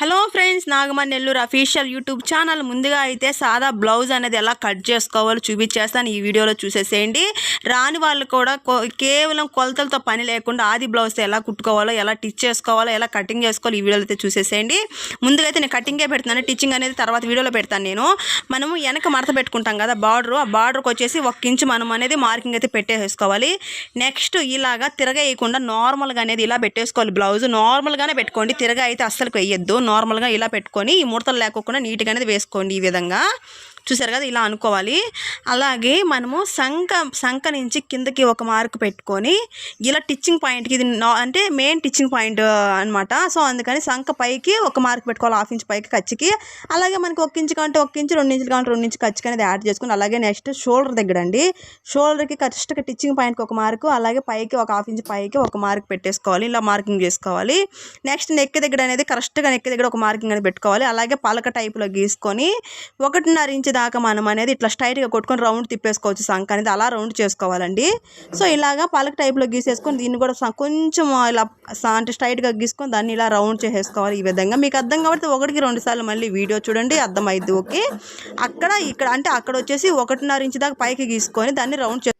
Hello friends Nagamani Nellore official YouTube channel. ముందుగా అయితే సాదా బ్లౌజ్ అనేది ఎలా కట్ చేసుకోవాలో చూపించేస్తాను. ఈ వీడియోలో చూసేసేయండి. రాని వాళ్ళు కూడా కేవలం కొలతలతో పని లేకుండా ఆది బ్లౌజ్ ఎలా కుట్టుకోవాలో ఎలా టిచ్ చేసుకోవాలో ఎలా కటింగ్ చేసుకోవాలో ఈ వీడియోలో అయితే చూసేసేయండి. ముందుగా అయితే నేను కటింగే పెడుతున్నాను. టిచ్చింగ్ అనేది తర్వాత వీడియోలో పెడతాను నేను. మనము వెనక మడత పెట్టుకుంటాం కదా బార్డర్. ఆ బార్డర్కి వచ్చేసి ఒక ఇంచు మనం అనేది మార్కింగ్ అయితే పెట్టేసుకోవాలి నెక్స్ట్ ఇలాగా తిరగేయకుండా నార్మల్గా అనేది ఇలా పెట్టేసుకోవాలి బ్లౌజ్. నార్మల్గానే పెట్టుకోండి. తిరగ అయితే అస్సలు వేయద్దు నార్మల్గా ఇలా పెట్టుకొని ఈ ముడతలు లేకోకుండా నీట్గా అనేది వేసుకోండి ఈ విధంగా. చూసారు కదా ఇలా అనుకోవాలి. అలాగే మనము సంఖ సంఖ నుంచి కిందకి ఒక మార్క్ పెట్టుకొని ఇలా టిచ్చింగ్ పాయింట్కి ఇది అంటే మెయిన్ టిచ్చింగ్ పాయింట్ అనమాట సో అందుకని సంఖ పైకి ఒక మార్క్ పెట్టుకోవాలి హాఫ్ ఇంచ్ పైకి కచ్చికి అలాగే మనకి ఒక ఇంచు కంటే ఒక ఇంచు రెండు ఇంచులు కంటే రెండు ఇంచు కచ్చికి అనేది యాడ్ చేసుకుని అలాగే నెక్స్ట్ షోల్డర్ దగ్గర అండి. షోల్డర్కి కరెక్ట్గా టిచ్చింగ్ పాయింట్కి ఒక మార్కు అలాగే పైకి ఒక హాఫ్ ఇంచ్ పైకి ఒక మార్క్ పెట్టేసుకోవాలి ఇలా మార్కింగ్ చేసుకోవాలి. నెక్స్ట్ నెక్ దగ్గర అనేది కరెక్ట్గా నెక్ దగ్గర ఒక మార్కింగ్ అనేది పెట్టుకోవాలి. అలాగే పలక టైప్లో గీసుకొని ఒకటిన్నర ఇంచు దాకా మనం అనేది ఇట్లా స్ట్రైట్గా కొట్టుకొని రౌండ్ తిప్పేసుకోవచ్చు సంక అనేది అలా రౌండ్ చేసుకోవాలండి. సో ఇలాగా పలక టైప్లో గీసేసుకొని దీన్ని కూడా కొంచెం ఇలా అంటే స్ట్రైట్గా గీసుకొని దాన్ని ఇలా రౌండ్ చేసేసుకోవాలి ఈ విధంగా. మీకు అర్థం కాబట్టి ఒకటికి రెండు సార్లు మళ్ళీ వీడియో చూడండి అర్థమైద్ది ఓకే? అక్కడ ఇక్కడ అంటే అక్కడ వచ్చేసి ఒకటిన్నర ఇంచ్ దాకా పైకి గీసుకొని దాన్ని రౌండ్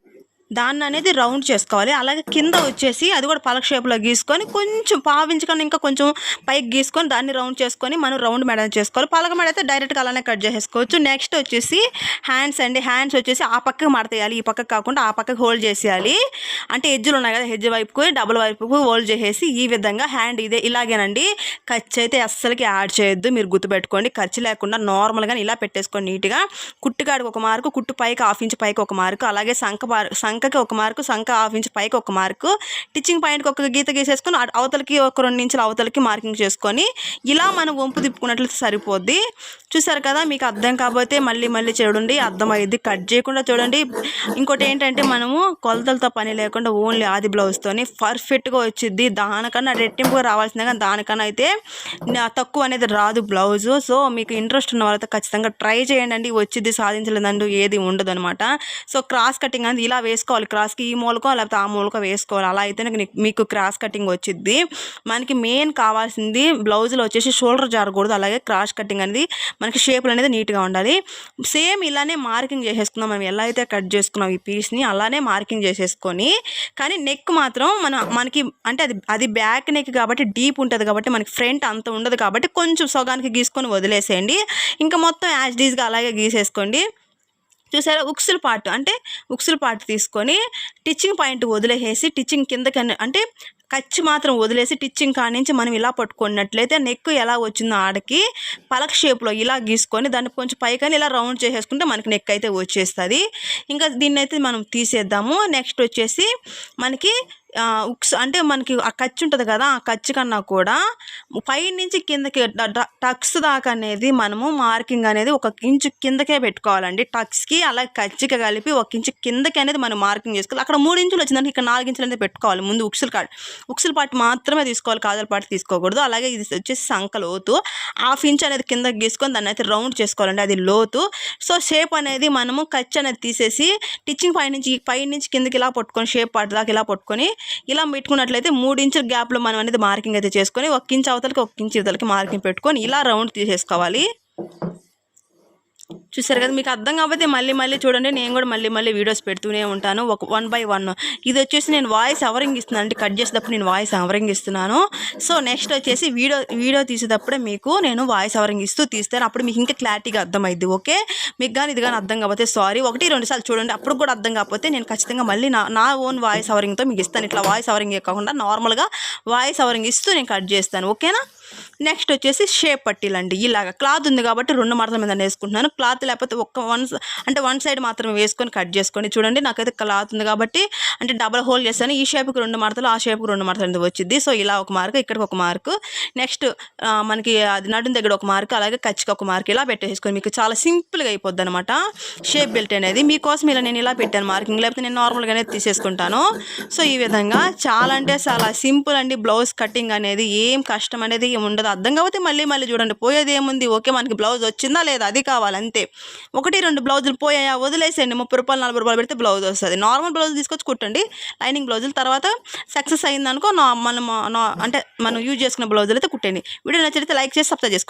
దాన్ని అనేది రౌండ్ చేసుకోవాలి. అలాగే కింద వచ్చేసి అది కూడా పలక షేప్లో గీసుకొని కొంచెం పావించు కన్నా ఇంకా కొంచెం పైకి గీసుకొని దాన్ని రౌండ్ చేసుకొని మనం రౌండ్ మెడ చేసుకోవాలి. పలక మెడ అయితే డైరెక్ట్గా అలానే కట్ చేసేసుకోవచ్చు. నెక్స్ట్ వచ్చేసి హ్యాండ్స్ అండి. హ్యాండ్స్ వచ్చేసి ఆ పక్కకి మడతేయాలి. ఈ పక్కకి కాకుండా ఆ పక్కకి హోల్డ్ చేసేయాలి. అంటే ఎజ్జులు ఉన్నాయి కదా హెడ్జ్ వైపుకు డబుల్ వైపుకు హోల్డ్ చేసేసి ఈ విధంగా హ్యాండ్ ఇదే. ఇలాగేనండి. ఖర్చు అయితే అస్సలకి యాడ్ చేయొద్దు. మీరు గుర్తుపెట్టుకోండి. ఖర్చు లేకుండా నార్మల్గా ఇలా పెట్టేసుకోండి నీట్గా. కుట్టుకాడికి ఒక మార్కు కుట్టు పైకి హాఫ్ ఇంచ్ పైకి ఒక మార్కు. అలాగే సంఖ సంఖ సంకకి ఒక మార్కు సంక హాఫ్ ఇంచ్ పైకి ఒక మార్కు. టిచ్చింగ్ పాయింట్కి ఒక గీత గీసేసుకొని అవతలకి ఒక రెండు ఇంచుల అవతలకి మార్కింగ్ చేసుకొని ఇలా మనం వంపు తిప్పుకున్నట్లయితే సరిపోద్ది. చూసారు కదా మీకు అర్థం కాకపోతే మళ్ళీ మళ్ళీ చూడండి అర్థమైద్ది. కట్ చేయకుండా చూడండి. ఇంకోటి ఏంటంటే మనము కొలతలతో పని లేకుండా ఓన్లీ ఆది బ్లౌజ్తోని పర్ఫెక్ట్గా వచ్చింది దానికన్నా రెట్టింపుగా రావాల్సిందే కానీ దానికన్నా అయితే తక్కువ అనేది రాదు బ్లౌజ్ సో మీకు ఇంట్రెస్ట్ ఉన్న వాళ్ళతో ఖచ్చితంగా ట్రై చేయండి వచ్చింది సాధించలేదండి ఏది ఉండదు అనమాట సో క్రాస్ కటింగ్ అనేది ఇలా వేసుకోవాలి. క్రాస్కి ఈ మూలకో లేకపోతే ఆ మూలకో వేసుకోవాలి. అలా అయితే మీకు క్రాస్ కటింగ్ వచ్చింది మనకి మెయిన్ కావాల్సింది బ్లౌజ్లో వచ్చేసి షోల్డర్ జారకూడదు. అలాగే క్రాస్ కటింగ్ అనేది మనకి షేపులు అనేది నీట్గా ఉండాలి. సేమ్ ఇలానే మార్కింగ్ చేసేసుకుందాం మనం. ఎలా అయితే కట్ చేసుకున్నాం ఈ పీస్ని అలానే మార్కింగ్ చేసేసుకొని కానీ నెక్ మాత్రం మన మనకి అంటే అది అది బ్యాక్ నెక్ కాబట్టి డీప్ ఉంటుంది కాబట్టి మనకి ఫ్రంట్ అంత ఉండదు కాబట్టి కొంచెం సగానికి గీసుకొని వదిలేసేయండి. ఇంకా మొత్తం యాజ్ డీజ్గా అలాగే గీసేసుకోండి. చూసారా? ఉక్సుల పార్ట్ అంటే ఉక్సుల పార్ట్ తీసుకొని టిచ్చింగ్ పాయింట్ వదిలేసేసి టిచ్చింగ్ కిందకి అంటే కచ్చి మాత్రం వదిలేసి టిచ్చింగ్ కాడ నుంచి మనం ఇలా పట్టుకున్నట్లయితే నెక్ ఎలా వచ్చిందో ఆడకి పలక షేప్లో ఇలా గీసుకొని దాన్ని కొంచెం పైకని ఇలా రౌండ్ చేసేసుకుంటే మనకి నెక్ అయితే వచ్చేస్తుంది. ఇంకా దీన్ని అయితే మనం తీసేద్దాము. నెక్స్ట్ వచ్చేసి మనకి ఉక్స్ అంటే మనకి ఆ ఖర్చు ఉంటుంది కదా ఆ ఖర్చు కన్నా కూడా పై నుంచి కిందకి టక్స్ దాకా అనేది మనము మార్కింగ్ అనేది ఒక ఇంచు కిందకే పెట్టుకోవాలండి. టక్స్కి అలాగే ఖర్చుకి కలిపి ఒక ఇంచు కిందకి అనేది మనం మార్కింగ్ చేసుకోవాలి. అక్కడ మూడు ఇంచులు వచ్చిందంటే ఇక్కడ నాలుగు ఇంచులు అనేది పెట్టుకోవాలి. ముందు ఉక్సుల కాడ ఉక్సుల పాటు మాత్రమే తీసుకోవాలి కాజల పాటు తీసుకోకూడదు. అలాగే ఇది వచ్చేసి సంక లోతు. హాఫ్ ఇంచ్ అనేది కిందకి గీసుకొని దాన్ని అయితే రౌండ్ చేసుకోవాలండి. అది లోతు. సో షేప్ అనేది మనము ఖర్చు అనేది తీసేసి టిచ్చింగ్ పై నుంచి పై నుంచి కిందకి ఇలా పట్టుకొని షేప్ పాటు దాకా ఇలా పట్టుకొని ఇలా పెట్టుకున్నట్లయితే మూడు ఇంచుల గ్యాప్లో మనం అనేది మార్కింగ్ అయితే చేసుకొని ఒక ఇంచ్ అవతలకి ఒక ఇంచ్ ఇవతలకి మార్కింగ్ పెట్టుకొని ఇలా రౌండ్ తీసేసుకోవాలి. చూసారు కదా మీకు అర్థం కాకపోతే మళ్ళీ మళ్ళీ చూడండి. నేను కూడా మళ్ళీ మళ్ళీ వీడియోస్ పెడుతూనే ఉంటాను. ఒక వన్ బై వన్ ఇది వచ్చేసి నేను వాయిస్ అవరింగ్ ఇస్తున్నాను అంటే కట్ చేసేటప్పుడు నేను వాయిస్ అవరింగ్ ఇస్తున్నాను. సో నెక్స్ట్ వచ్చేసి వీడియో వీడియో తీసేటప్పుడే మీకు నేను వాయిస్ అవరింగ్ ఇస్తూ తీస్తాను. అప్పుడు మీకు ఇంకా క్లారిటీగా అర్థమైద్ది ఓకే మీకు కానీ ఇది కానీ అర్థం కాకపోతే సారీ ఒకటి రెండు సార్లు చూడండి. అప్పుడు కూడా అర్థం కాకపోతే నేను ఖచ్చితంగా మళ్ళీ నా నా ఓన్ వాయిస్ అవరింగ్తో మీకు ఇస్తాను. ఇట్లా వాయిస్ అవరింగ్ కాకుండా నార్మల్గా వాయిస్ అవరింగ్ ఇస్తూ నేను కట్ చేస్తాను ఓకేనా నెక్స్ట్ వచ్చేసి షేప్ పట్టీలండి. ఇలాగ క్లాత్ ఉంది కాబట్టి రెండు మడతల మీద వేసుకుంటున్నాను క్లాత్ లేకపోతే ఒక్క వన్ అంటే వన్ సైడ్ మాత్రమే వేసుకొని కట్ చేసుకోండి చూడండి. నాకైతే క్లాత్ ఉంది కాబట్టి అంటే డబల్ హోల్ చేస్తాను ఈ షేప్కి రెండు మడతలు ఆ షేప్కి రెండు మడతలు అనేది వచ్చింది సో ఇలా ఒక మార్క్ ఇక్కడికి ఒక మార్క్. నెక్స్ట్ మనకి అది నడుం దగ్గర ఒక మార్క్ అలాగే కచ్చికి ఒక మార్క్ ఇలా పెట్టేసుకొని మీకు చాలా సింపుల్గా అయిపోద్ది అనమాట షేప్ బెల్ట్ అనేది. మీకోసం ఇలా నేను ఇలా పెట్టాను మార్కింగ్. లేకపోతే నేను నార్మల్గానే తీసేసుకుంటాను. సో ఈ విధంగా చాలా అంటే చాలా సింపుల్ అండి. బ్లౌజ్ కటింగ్ అనేది ఏం కష్టం అనేది ఉండదు. అర్థం కాకపోతే మళ్ళీ మళ్ళీ చూడండి. పోయేది ఏముంది ఓకే మనకి బ్లౌజ్ వచ్చిందా లేదా? అది కావాలంతే ఒకటి రెండు బ్లౌజులు పోయాయా? వదిలేసేయండి. ముప్పై రూపాయలు నలభై రూపాయలు పెడితే బ్లౌజ్ వస్తుంది. నార్మల్ బ్లౌజ్ తీసుకొచ్చి కుట్టండి. లైనింగ్ బ్లౌజులు తర్వాత సక్సెస్ అయిందనుకో నా మనం నా అంటే మనం యూజ్ చేసుకున్న బ్లౌజులు అయితే కుట్టండి. వీడియో నచ్చితే లైక్ చేసి సబ్స్క్రైబ్ చేసుకోండి.